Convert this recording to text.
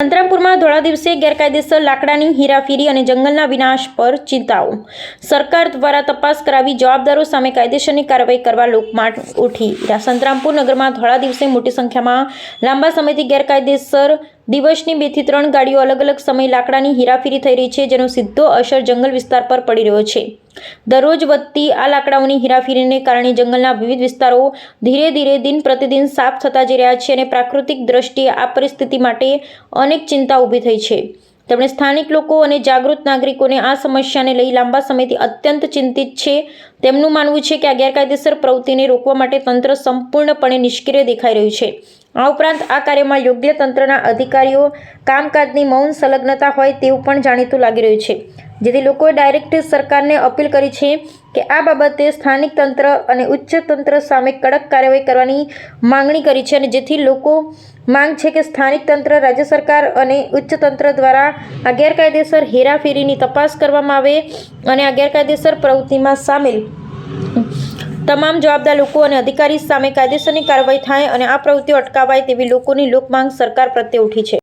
સંતરામપુરમાં ધોળા દિવસે ગેરકાયદેસર લાકડાની હેરાફેરી અને જંગલના વિનાશ પર ચિંતાઓ. સરકાર દ્વારા તપાસ કરાવી જવાબદારો સામે કાયદેસરની કાર્યવાહી કરવા લોકમાટ ઉઠી સંતરામપુર નગરમાં ધોળા દિવસે મોટી સંખ્યામાં લાંબા સમયથી ગેરકાયદેસર દિવસની બેથી ત્રણ ગાડીઓ અલગ અલગ સમયે લાકડાની હેરાફેરી થઈ રહી છે, જેનો સીધો અસર જંગલ વિસ્તાર પર પડી રહ્યો છે. દરરોજ વધતી આ લાકડાઓની હેરાફેરીને કારણે જંગલના વિવિધ વિસ્તારો ધીરે ધીરે દિન પ્રતિદિન સાફ થતા જઈ રહ્યા છે અને પ્રાકૃતિક દ્રષ્ટિએ આ પરિસ્થિતિ માટે અનેક ચિંતા ઊભી થઈ છે. તેમણે સ્થાનિક લોકો અને જાગૃત નાગરિકોને આ સમસ્યાને લઈ લાંબા સમયથી અત્યંત ચિંતિત છે. તેમનું માનવું છે કે આ ગેરકાયદેસર પ્રવૃત્તિને રોકવા માટે તંત્ર સંપૂર્ણપણે નિષ્ક્રિય દેખાઈ રહ્યું છે. આ ઉપરાંત આ કાર્યમાં યોગ્ય તંત્રના અધિકારીઓ, કામકાજની મૌન સંલગ્નતા હોય તેવું પણ જાણીતું લાગી રહ્યું છે. જેથી લોકોએ ડાયરેક્ટ સરકારને અપીલ કરી છે કે આ બાબતે સ્થાનિક તંત્ર અને ઉચ્ચ તંત્ર સામે કડક કાર્યવાહી કરવાની માંગણી કરી છે અને જેથી લોકો માંગ છે કે સ્થાનિક તંત્ર, રાજ્ય સરકાર અને ઉચ્ચ તંત્ર દ્વારા આ ગેરકાયદેસર હેરાફેરીની તપાસ કરવામાં આવે અને આ ગેરકાયદેસર પ્રવૃત્તિમાં સામેલ તમામ જવાબદાર લોકો અને અધિકારી સામે કાયદેસરની કાર્યવાહી થાય અને આ પ્રવૃત્તિઓ અટકાવાય તેવી લોકોની લોકમાંગ સરકાર પ્રત્યે ઉઠી છે.